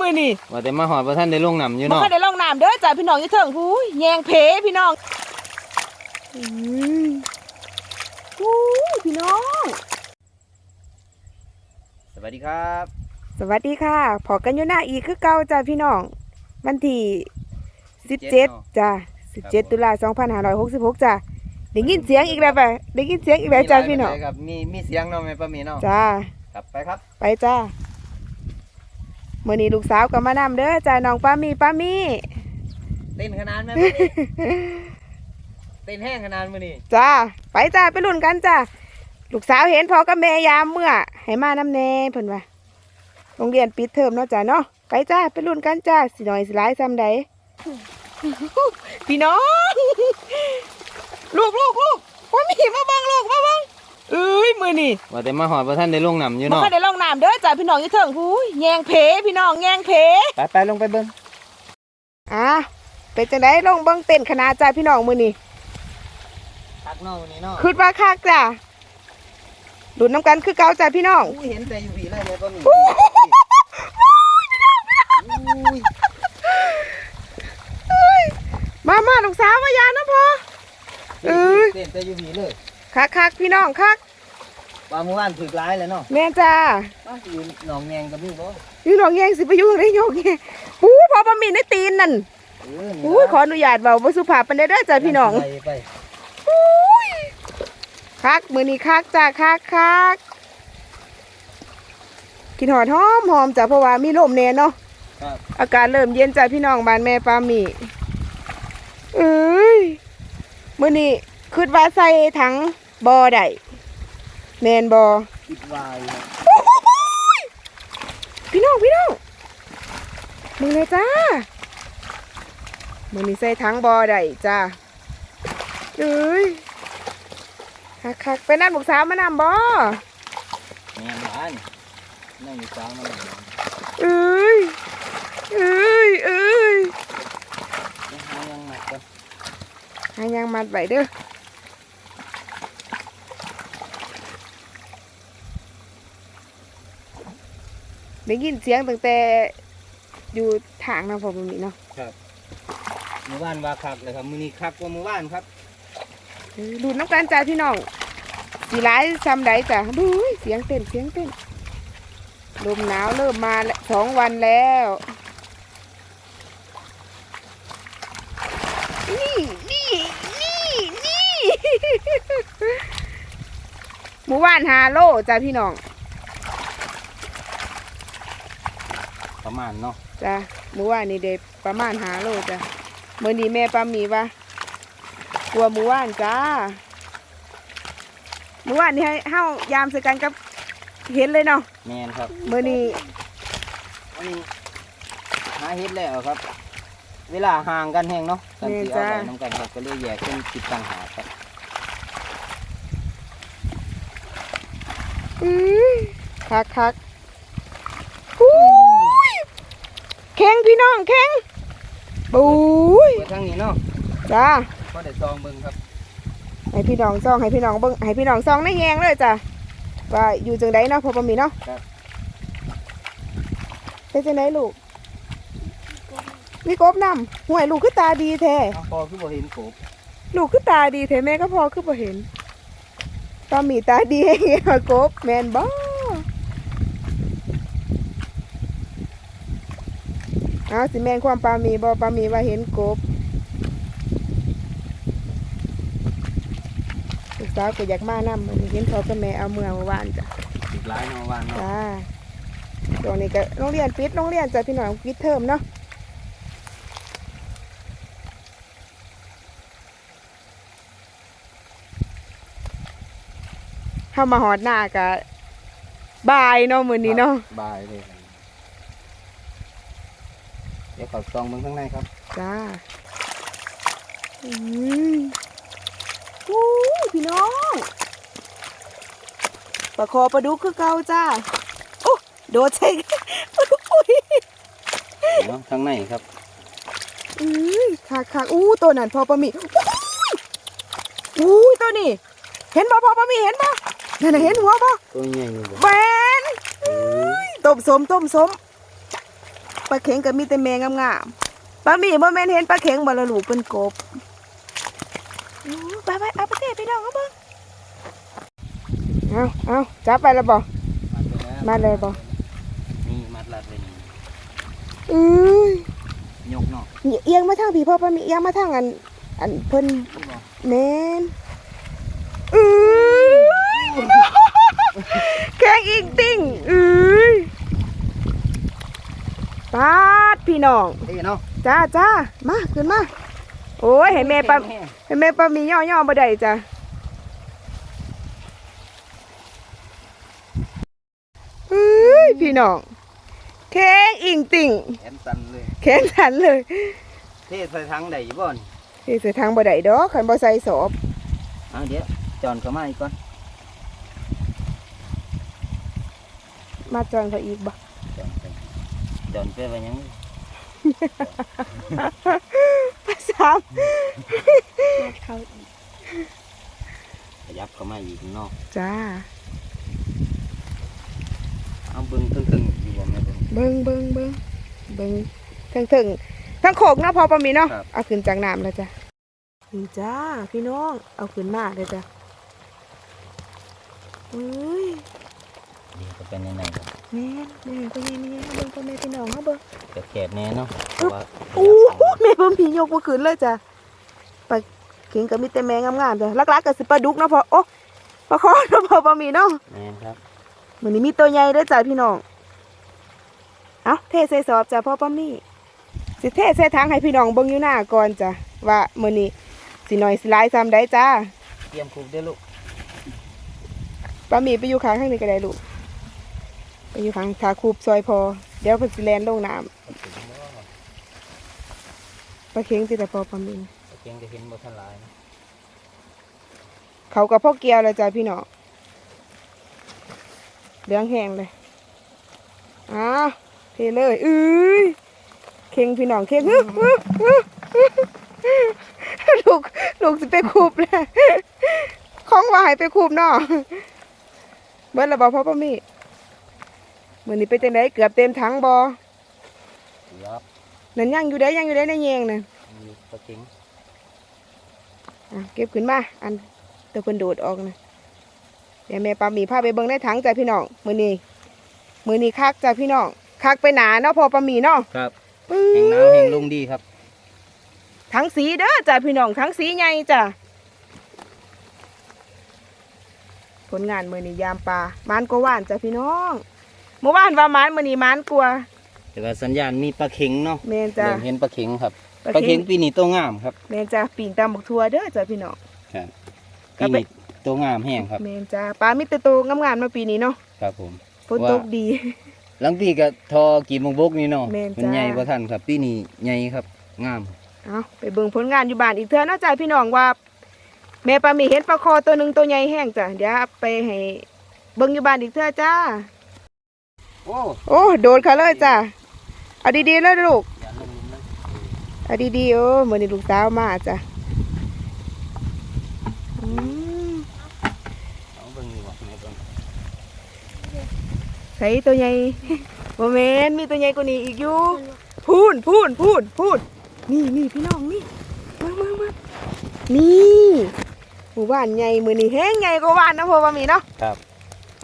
มือนี่ว่าแต่มาหอดว่าท่านได้ลงน้ำอยู่บ่เนาะเคยได้ลองน้ำเด้อจ้าพี่น้องอยู่เถิงหูยแยงเพพี่น้องอืมหูยพี่น้อง สวัสดีครับสวัสดีค่ะพอกันอยู่หน้าอีกคือเก่าจ้าพี่น้อง วันที่สิบเจ็ดจ้าสิบเจ็ดตุลาสองพันห้าร้อยหกสิบหกจ้าได้ยินเสียงอีกแล้วไปได้ยินเสียงอีกแล้วจ้าพี่น้อง มีหลยครับมีมีเสียงเนาะแม่ป้าหมีเนาะจ้า ครับไปครับ ไปจ้าเมื่อนี้ลูกสาวก็มานำเด้อจ้าน้องป้ามีป้ามีเต้นขนาดแม่ป้าหมีเต้นแห้งขนาดมื้อนี้จ้าไปจ้าไปลุ้นกันจ้าลูกสาวเห็นพอกับแม่ยามเมื่อให้มานำแน่เพิ่นว่าโรงเรียนปิดเทอมเนาะจ้าเนาะไปจ้าไปลุ้นกันจ้าสิหน่อยสิหลายซ้ำใดพี่น้องลูกลูกลูกว่ามีมาเบังลูกมาเบัง เอ้ยมือนี่ว่าแต่มาหอดว่าท่านได้ลงน้ำอยู่บ่เนาะเคยได้ลองน้ำเด้อจ้าพี่น้องอยู่เถิงหูยแยงเพพี่น้องแยงเพ ไปไปลงไปเบิ่งอะเป็นจังไดลงเบิ่งเต้นขนาดจ้าพี่น้องมือนี่คักเนาะมื้อนี้เนาะคืดว่าคักจ้าลุ้นน้ำกันคือเก่าจ้าพี่น้องอุ้ยเห็นแต่อยู่ผีเลยแม่ป้าหมีอุ้ยมามาลูกสาวมายานะพอเอ้ยเต้นแต่อยู่ผีเลย คักคักพี่น้องคักว่าเมื่อวานถึกร้ายแล้วเนาะแม่จ้าว่าอยู่หนองแงงกับพี่บ่พี่น้องแยงสิไปอยุ่งได้ยกแยงปูพอบ่มีในตีนนั่นเออนี่อุ้ยขออนุญาตเว้าบ่สุภาพปานใดเด้อจ้าพี่น้องไปไปอุ้ยคักมื้อนี้คักจ้าคักคักกินหอดหอมหอมจ้าเพราะว่ามีลมแน่เนาะ ครับอากาศเริ่มเย็นจ้าพี่น้องบ้านแม่ปาหมีเอ้ยมื้อนี้คิดว่าใส่ถัง บ่อได้แม่นบ่คิดวายครับพี่น้องพี่น้องมึงเลยจ้ามึงนี่ใส่ทั้งบอได้จ้าเอ้ยคักคักๆไปนั่นบุกสาวมานำบอแม่นบ้านนั่งอยู่กลางมันเลยเอ้ยเอ้ยเอ้ยหายังหนักกันหายังมัดไว้เด้อ ได้ยินเสียงตั้งแต่อยู่ทางนะพอมันมีเนาะเมื่อวานว่าคักเลยครับมื้อนี้คักกว่าเมื่อวานครับเออดูดน้ำกันจ้าพี่น้องสีร้ายซ้ำใดจ้ะดูยเสียงเต้นเสียงเต้นลมหนาวเริ่มมาแล้วสองวันแล้ว นี่นี่นี่นี่หมู่บ้านฮาโลจ้าพี่น้อง ประมาณเนาะจ้าหมู่บ้านนี่เด็ประมาณฮาโลจ้ะเมื่อนี้แม่ปามีปะกลัวหมู่บ้านจ้าหมู่บ้านนี่ให้เฮายามใส่กันกับเห็นเลยเนาะแม่นครับเมื่อนี้วันนี้หาเฮ็ดแล้วครับ เวลาห่างกันแห้งเนาะกันสิเอาไว้น้ำกันครับก็เลยแยกเป็นจิตต่างหากครับอื้อคักคักอุ้ย แข็งพี่น้องแข็งปุ้ยเปิดทางนี้เนาะจ้าก็ได้ซองเบิ่งครับ ให้พี่น้องซองให้พี่น้องเบิ่งให้พี่น้องซองในแยงเลยจ้ะว่าอยู่จังไดเนาะพอปะมีเนาะเป็นจังไดลูกมีกบนำห่วยลูกคือตาดีแท้เอาพอคือบ่เห็นกบลูกคือตาดีแท้แม่ก็พอคือบ่เห็นตามีตาดีให้เห็นว่ากบแม่นบ่เอาสิแม่นความปามีบ่ปามีว่าเห็นกบลูกสาวก็อยากมานำเห็นเขากับแม่เอาเมื่อเมื่อวานจ้ะอีกหลายเนาะวานเนาะจ้าตรงนี้ก็โรงเรียนปิดโรงเรียนจ้ะพี่น้องปิดเทอมเนาะเข้ามาหอดหน้ากะบายเนาะมื้อนี้เนาะบายเลยครับ เดี๋ยวเขาซองเบิ่งข้างในครับ จ้าอืมอู้พี่น้องปลาคอปลาดุกคือเก่าจ้าโอ้โดดใส่ปลาดุกอุ้ยเนาะข้างในครับอุ้ยคักคักอู้ตัวนั้นพอปะหมีอู้ยตัวนี้ เห็นบ่พอปะหมีเห็นบ่นั่นน่ะเห็นหัวบ่ตัวใหญ่อยู่บ่แหวนเออต้มสมต้มสม ปลาเข็งก็มีแต่แม่งามๆปลาหมีบ่แม่นเห็นปลาเข็งบ่ละลูกเป็นกบอู้ไปไปเอาไปเทพี่น้องเอาเบิ่งเอาเอาจับไปแล้วบ่มัดไปแล้วมาเลยบ่นี่มัดรัดเลยนี่อือยกเนาะเอียงมาทางพี่พ่อปลาหมีเอียงมาทางอันอันเพิ่นรู้บ่แม่นอือแข็งอีกติ่งอือ ปาดพี่น้องเอ้เนาะจ้าจ้ามาขึ้นมาโอ้ยเห็นแม่ปลาแห้งเห็นแม่ปลามีย่อย่อบ่ได้จ้ะเฮ้ยพี่น้องแข็งอิงติ่งแขนสั่นเลยแขนสันเลยเทใส่ถังได้อยู่บ่นี่นี่ใส่ทางบ่ได้ดอกคันบ่ใส่สอบเอาเดี๋ยวจอนเข้ามาอีกก่อนมาจอนเขาอีกบ่จอนไป จอนไปไว้ยังภาษามเขาอีกขยับเข้ามาอีกเนาะจ้า เอาเบิ่งตึงๆอยู่บ่แม่เบิ่งเบิ่งเบิ่งเบิ่งเบิ่งทั้งถึงทั้งโขกเนาะพอปะมีเนาะครับเอาขึ้นจากน้ำแล้วจ้ะนี่จ้าพี่น้อง เอาขึ้นมาเลยจ้ะเอ้ยเดี๋ยวจะเป็นยังไงครับแม่นแม่ก็ยังนี่เบิ่งพ่อแม่พี่น้องเฮาเบิ่งจะแกบแน่เนาะเพราะว่าโอ้แม่บ่มียกบ่ขึ้นเลยจ้ะปลาเข็งก็มีแต่แม่งามๆจ้ะลักๆก็สิปลาดุกเนาะพอโอ้ปลาคอเนาะพอบ่มีเนาะแม่นครับมื้อนี้มีตัวใหญ่เด้อจ้ะพี่น้องเอ้าเทใส่สอบจ้ะพ่อป้ามี่สิเทใส่ถังให้พี่น้องเบิ่งอยู่หน้าก่อนจ้ะว่ามื้อนี้สิน้อยสิหลายซ้ำใดจ้าเตรียมคุกได้อลูกป้ามี่ไปอยู่ข้างข้างนี้ก็ได้ลูกไป อยู่ข้างขาคูบซอยพอ เดี๋ยวเพิ่นสิแล่นลงน้ำปลาเข็งสิแต่พอป้ามี่เพียงจะเห็นบ่ทันหลายนะเขาก็พ่อเกียวแล้วจ้ะพี่น้องเหลืองแห้งเลยอ้าวเทเลยอื้ยเข่งพี่น้องเข่งอื้ออื้ออื้ออื้อลูกลูกสิไปคูบเลยของว่าให้ไปคูบเนาะเบิ้ลระบอกพ่อป้ามี่ มือนี้ไปจังไดเกือบเต็มถังบอยับนั่นยังอยู่ได้ยังอยู่ได้ในแยงน่ะมีปลาเข็งอะเก็บขึ้นมาอันตัวเพิ่นโดดออกนะเดี๋ยวแม่ปามีพาไปเบิ่งในถังจ้ะพี่น้องมือนี้มือนี้คักจ้ะพี่น้องคักไปหนาเนาะพอปามีเนาะครับปื้แห่งน้ำแห่งลงดีครับถังสีเด้อจ้ะพี่น้องถังสีใหญ่จ้ะผลงานมือนี้ยามปลามานก็ว่านจ้ะพี่น้อง เมื่อวานว่ามานมือนี้มานกลัวาแต่ว่าสัญญาณมีปลาเข็งเนาะแม่นจ้ะ เริ่มเห็นปลาเข็งครับปลาปลาเข็เข็งงปีนี้ตัวงามครับแม่นจ้ะปีนตามบักทัวเด้อจ้ะพี่น้อง ครับก็ปีไป นี้ตัวงามแห้งครับ แม่นจ้ะปลามิตรโตงามๆมาปีนี้เนาะครับผม ฝนตกดี หลังปีก็ทอกี่โมงบกนี่เนาะแม่นมันจ้าใหญ่บ่ทันครับ ปีนี้ใหญ่ครับ งามเอาไปเบิ่งผลงานอยู่บ้านอีกเทื่อเนาะจ้ะพี่น้องว่า แม่ปลาหมีเห็นปลาคอตัวหนึ่งตัวใหญ่แห้งจ้ะเดี๋ยวเอาไปให้เบิ่งอยู่บ้านอีกเทื่อจ้า โอ้โอ้โดดเขาเลยจ้ะเอาดีๆเลยลูกอย่าลงหลุมนะเอาดีๆโอ้มื้อนี้ลูกสาวมาจ้ะอืมเอาเบิ่งนี่บ่แม่เบิ่งใส่ตัวใหญ่บ่แม่นมีตัวใหญ่กว่านี้อีกอยู่พูนพูนพูนพูนนี่นี่พี่น้องนี่มามามานี่หมู่บ้านใหญ่มื้อนี้แห้งใหญ่กว่าบ้านนะพ่อปลาหมีเนาะครับ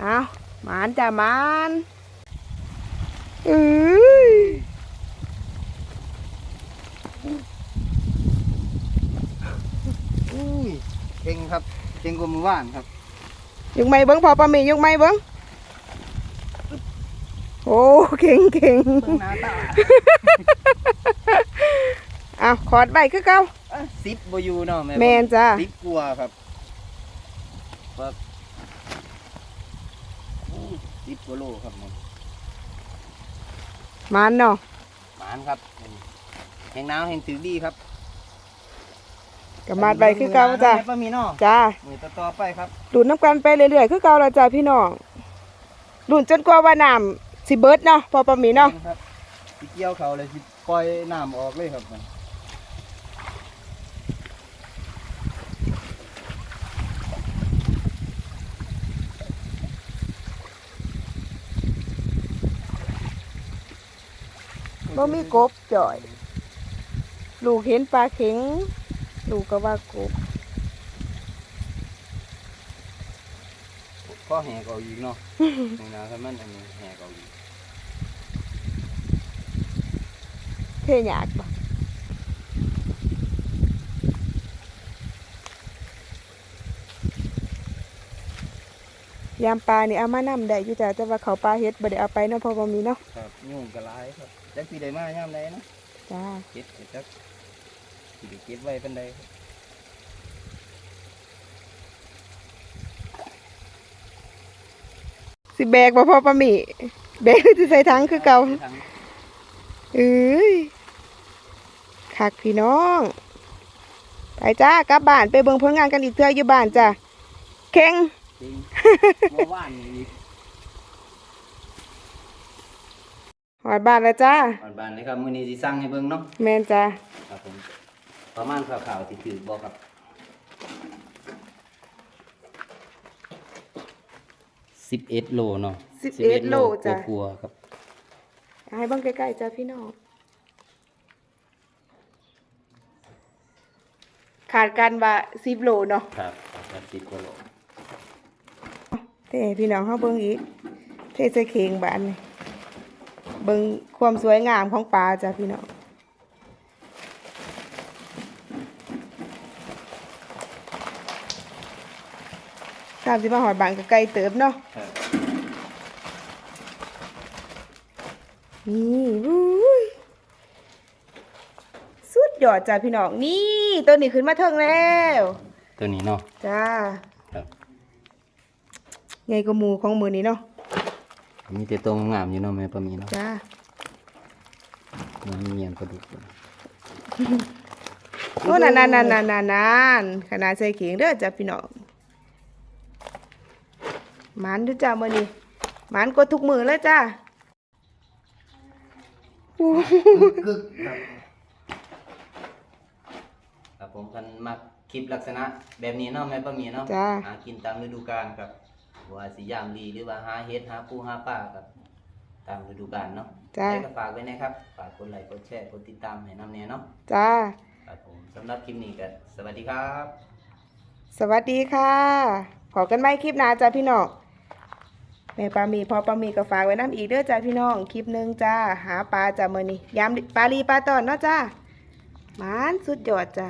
เอาหมานจ้ะหมาน อืออุ้ยเก่งครับเก่งกว่ามือว่านครับยกไม้เบิ้งพอปลาหมียกไม้เบิ้งโอ้เก่งเก่งเบิ่งหน้าตาเอาขอดใบคือเก่าอะสิบบอยู่เนาะแม่แมนจ้าสิบกว่าครับครับอู้สิบกว่าโลครับมัน มานเนาะหมานครับแห่งน้ำแห่งถือดีครับกับมาดใบคือเก่าจ้าป้ามีเนาะจ้ามือต่อๆไปครับดูดน้ำกันไปเรื่อยๆคือเก่าและจ้าพี่น้องดูดจนกว่าว่าน้ำสิเบิดเนาะพอปลาหมีเนาะครับสิเกี่ยวเขาเลยสิปล่อยน้ำออกเลยครับ บ่มีกบจ่อย ลูกเห็นปลาเข็ง ลูกก็ว่ากบก็แหกเอาอีกเนาะ นี่นะครับมันอันนี้แหกเอาอีกเทหยากปะ ยามปลานี่เอามานำได้อยู่จ้ะแต่ว่าเขาปลาเฮ็ดบ่ได้เอาไปเนาะเพราะว่ามีเนาะครับยุ่งกระไรครับจักสีได้มาย่ำใดนะจ้าเก็บเก็บจักสิได้เก็บไว้เป็นใดครับสิแบกบ่พอปลาหมี่แบกหรือสิใส่ถังคือเก่าใส่ถังเอ้ยคักพี่น้องไปจ้ากลับบ้านไปเบิ่งผลงานกันอีกเทื่ออยู่บ้านจ้ะเข่ง จริงเมื่อวานนี่อีกหอดบ้านแล้วจ้าบ้านบ้านเลยครับมื้อนี้สิสั่งให้เบิ่งเนาะแม่นจ้าครับผมประมาณข่าวๆที่ถือบอกครับสิบเอ็ดโลเนาะ11โลจ้ะกลัวๆครับให้เบิ่งใกล้ๆจ้าพี่น้องขาดกันว่า10โลเนาะครับครับสิบกว่าโล เท่พี่น้องเฮาเบิ่งอีก เท่ใส่เข่งบ้านนี่เบิ่งความสวยงามของปลาจ้ะพี่น้องตามสิมาหอดบ้านก็ไกลเติบเนาะครับนี่วุ้ยสุดยอดจ้ะพี่น้อง นี่ตัวนี้ขึ้นมาเทิงแล้ว ตัวนี้เนาะจ้าครับ ไงก็หมูของมือนี้เนาะมีแต่ตัวงามๆอยู่เนาะแม่ปะมีเนาะจ้ามันเมียนกระดูกอยู่โอ้นานานานานานานขนาดใส่เขียงเด้อจ้ะพี่น้องหมันดูจ้ามือนี้หมันกดทุกมือเลยจ้าโอ้กึกครับครับผมกันมักคลิปลักษณะแบบนี้เนาะแม่ปะมีเนาะจ้าหากินตามฤดูกาลครับ ว่าสิยามดีหรือว่าหาเฮ็ดหาปูหาปลาครับตามฤดูกาลเนาะจ้าได้ก็ฝากไว้นะครับฝากกดไลค์กดแชร์กดติดตามให้น้ำเนียเนาะจ้าครับผมสำหรับคลิปนี้ก็สวัสดีครับ สวัสดีค่ะพอกันไหมคลิปหน้าจ้าพี่น้องแม่ปลาหมีพอปลาหมีก็ฝากไว้น้ำอีกเด้อจ้าพี่น้องคลิปหนึ่งจ้าหาปลาจ้ามือนี้ยามปลาลีปลาตอนเนาะจ้าหมานสุดยอดจ้า